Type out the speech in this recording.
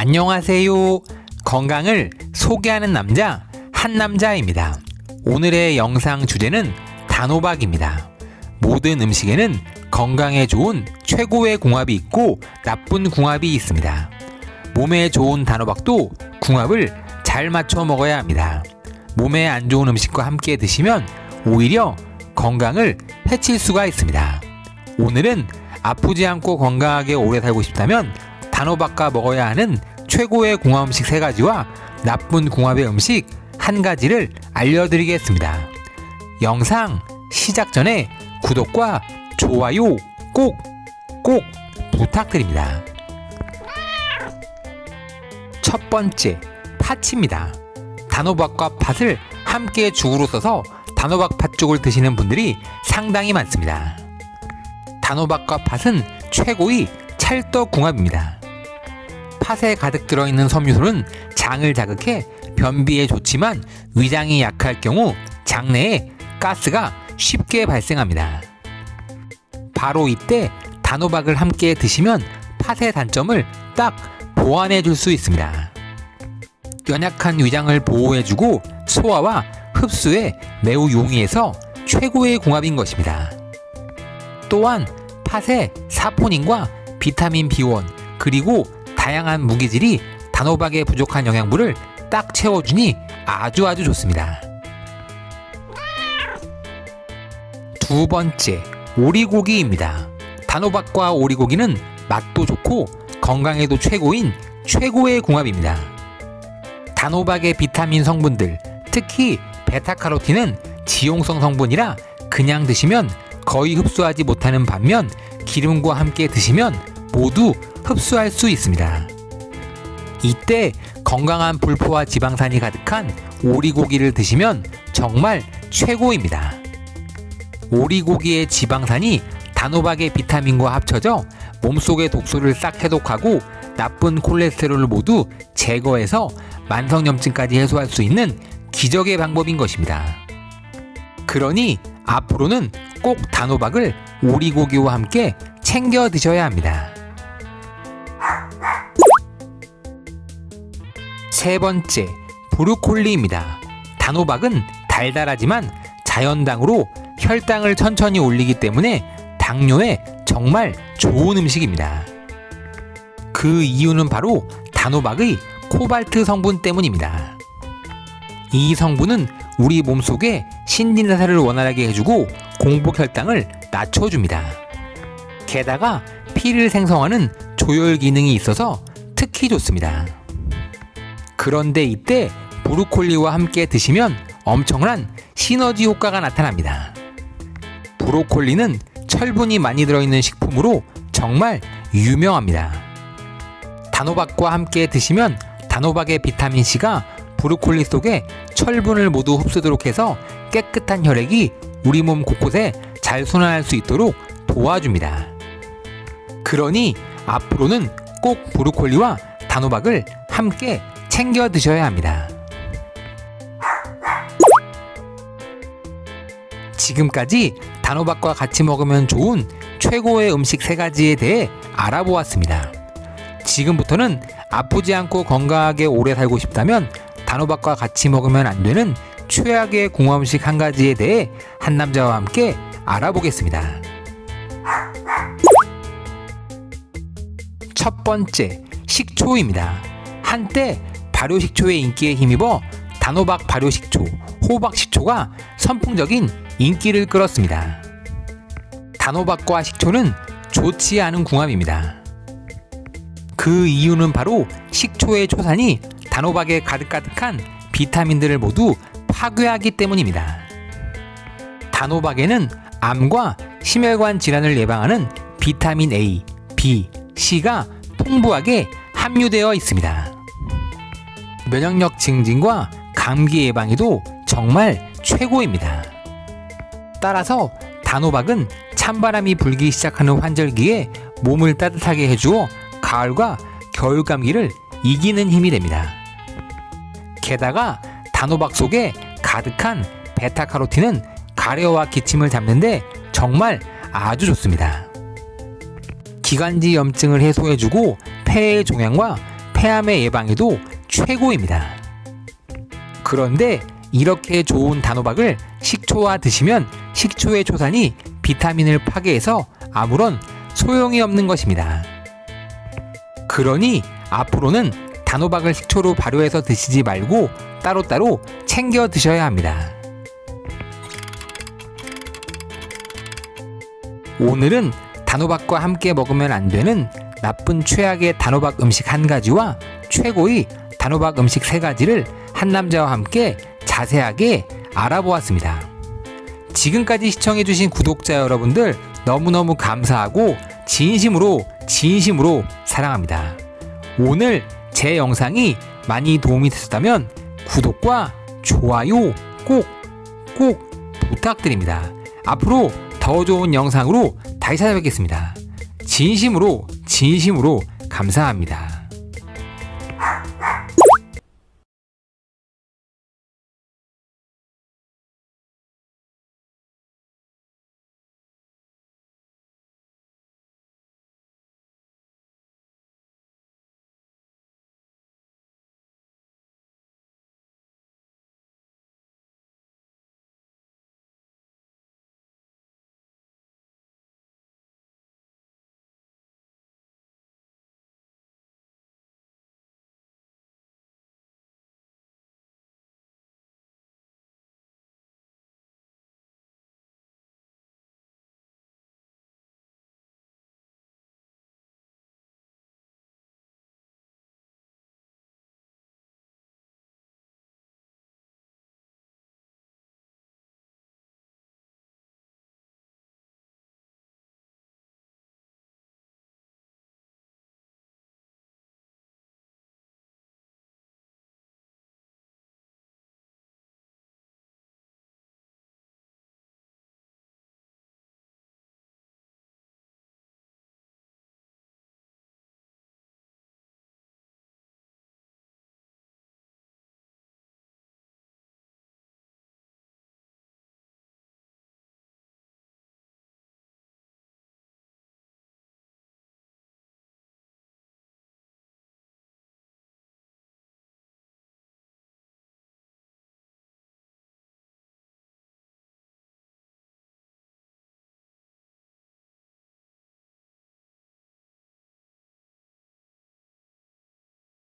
안녕하세요. 건강을 소개하는 남자, 한남자입니다. 오늘의 영상 주제는 단호박입니다. 모든 음식에는 건강에 좋은 최고의 궁합이 있고 나쁜 궁합이 있습니다. 몸에 좋은 단호박도 궁합을 잘 맞춰 먹어야 합니다. 몸에 안 좋은 음식과 함께 드시면 오히려 건강을 해칠 수가 있습니다. 오늘은 아프지 않고 건강하게 오래 살고 싶다면 단호박과 먹어야 하는 최고의 궁합 음식 세 가지와 나쁜 궁합의 음식 한 가지를 알려드리겠습니다. 영상 시작 전에 구독과 좋아요 꼭, 꼭 부탁드립니다. 첫 번째, 파치입니다. 단호박과 팥을 함께 죽으로 써서 단호박 팥죽을 드시는 분들이 상당히 많습니다. 단호박과 팥은 최고의 찰떡궁합입니다. 팥에 가득 들어있는 섬유소는 장을 자극해 변비에 좋지만 위장이 약할 경우 장내에 가스가 쉽게 발생합니다. 바로 이때 단호박을 함께 드시면 팥의 단점을 딱 보완해 줄 수 있습니다. 연약한 위장을 보호해 주고 소화와 흡수에 매우 용이해서 최고의 궁합인 것입니다. 또한 팥의 사포닌과 비타민 B1 그리고 다양한 무기질이 단호박에 부족한 영양분을 딱 채워주니 아주 아주 좋습니다. 두 번째, 오리고기입니다. 단호박과 오리고기는 맛도 좋고 건강에도 최고인 최고의 궁합입니다. 단호박의 비타민 성분들, 특히 베타카로틴은 지용성 성분이라 그냥 드시면 거의 흡수하지 못하는 반면 기름과 함께 드시면 모두 흡수할 수 있습니다. 이때 건강한 불포와 지방산이 가득한 오리고기를 드시면 정말 최고입니다. 오리고기의 지방산이 단호박의 비타민과 합쳐져 몸속의 독소를 싹 해독하고 나쁜 콜레스테롤을 모두 제거해서 만성염증까지 해소할 수 있는 기적의 방법인 것입니다. 그러니 앞으로는 꼭 단호박을 오리고기와 함께 챙겨 드셔야 합니다. 세 번째, 브루콜리입니다. 단호박은 달달하지만 자연당으로 혈당을 천천히 올리기 때문에 당뇨에 정말 좋은 음식입니다. 그 이유는 바로 단호박의 코발트 성분 때문입니다. 이 성분은 우리 몸속에 신진대사를 원활하게 해주고 공복 혈당을 낮춰줍니다. 게다가 피를 생성하는 조혈 기능이 있어서 특히 좋습니다. 그런데 이때 브로콜리와 함께 드시면 엄청난 시너지 효과가 나타납니다. 브로콜리는 철분이 많이 들어있는 식품으로 정말 유명합니다. 단호박과 함께 드시면 단호박의 비타민C가 브로콜리 속에 철분을 모두 흡수도록 해서 깨끗한 혈액이 우리 몸 곳곳에 잘 순환할 수 있도록 도와줍니다. 그러니 앞으로는 꼭 브로콜리와 단호박을 함께 챙겨 드셔야 합니다. 지금까지 단호박과 같이 먹으면 좋은 최고의 음식 세 가지에 대해 알아보았습니다. 지금부터는 아프지 않고 건강하게 오래 살고 싶다면 단호박과 같이 먹으면 안 되는 최악의 궁합 음식 한 가지에 대해 한 남자와 함께 알아보겠습니다. 첫 번째, 식초입니다. 한때 발효식초의 인기에 힘입어 단호박 발효식초, 호박식초가 선풍적인 인기를 끌었습니다. 단호박과 식초는 좋지 않은 궁합입니다. 그 이유는 바로 식초의 초산이 단호박에 가득가득한 비타민들을 모두 파괴하기 때문입니다. 단호박에는 암과 심혈관 질환을 예방하는 비타민 A, B, C가 풍부하게 함유되어 있습니다. 면역력 증진과 감기 예방에도 정말 최고입니다. 따라서 단호박은 찬바람이 불기 시작하는 환절기에 몸을 따뜻하게 해주어 가을과 겨울 감기를 이기는 힘이 됩니다. 게다가 단호박 속에 가득한 베타카로틴은 가래와 기침을 잡는데 정말 아주 좋습니다. 기관지 염증을 해소해주고 폐의 종양과 폐암의 예방에도 최고입니다. 그런데 이렇게 좋은 단호박을 식초와 드시면 식초의 초산이 비타민을 파괴해서 아무런 소용이 없는 것입니다. 그러니 앞으로는 단호박을 식초로 발효해서 드시지 말고 따로따로 챙겨 드셔야 합니다. 오늘은 단호박과 함께 먹으면 안 되는 나쁜 최악의 단호박 음식 한 가지와 최고의 단호박 음식 세 가지를 한 남자와 함께 자세하게 알아보았습니다. 지금까지 시청해주신 구독자 여러분들 너무너무 감사하고 진심으로 진심으로 사랑합니다. 오늘 제 영상이 많이 도움이 되셨다면 구독과 좋아요 꼭, 꼭 부탁드립니다. 앞으로 더 좋은 영상으로 다시 찾아뵙겠습니다. 진심으로, 진심으로 감사합니다.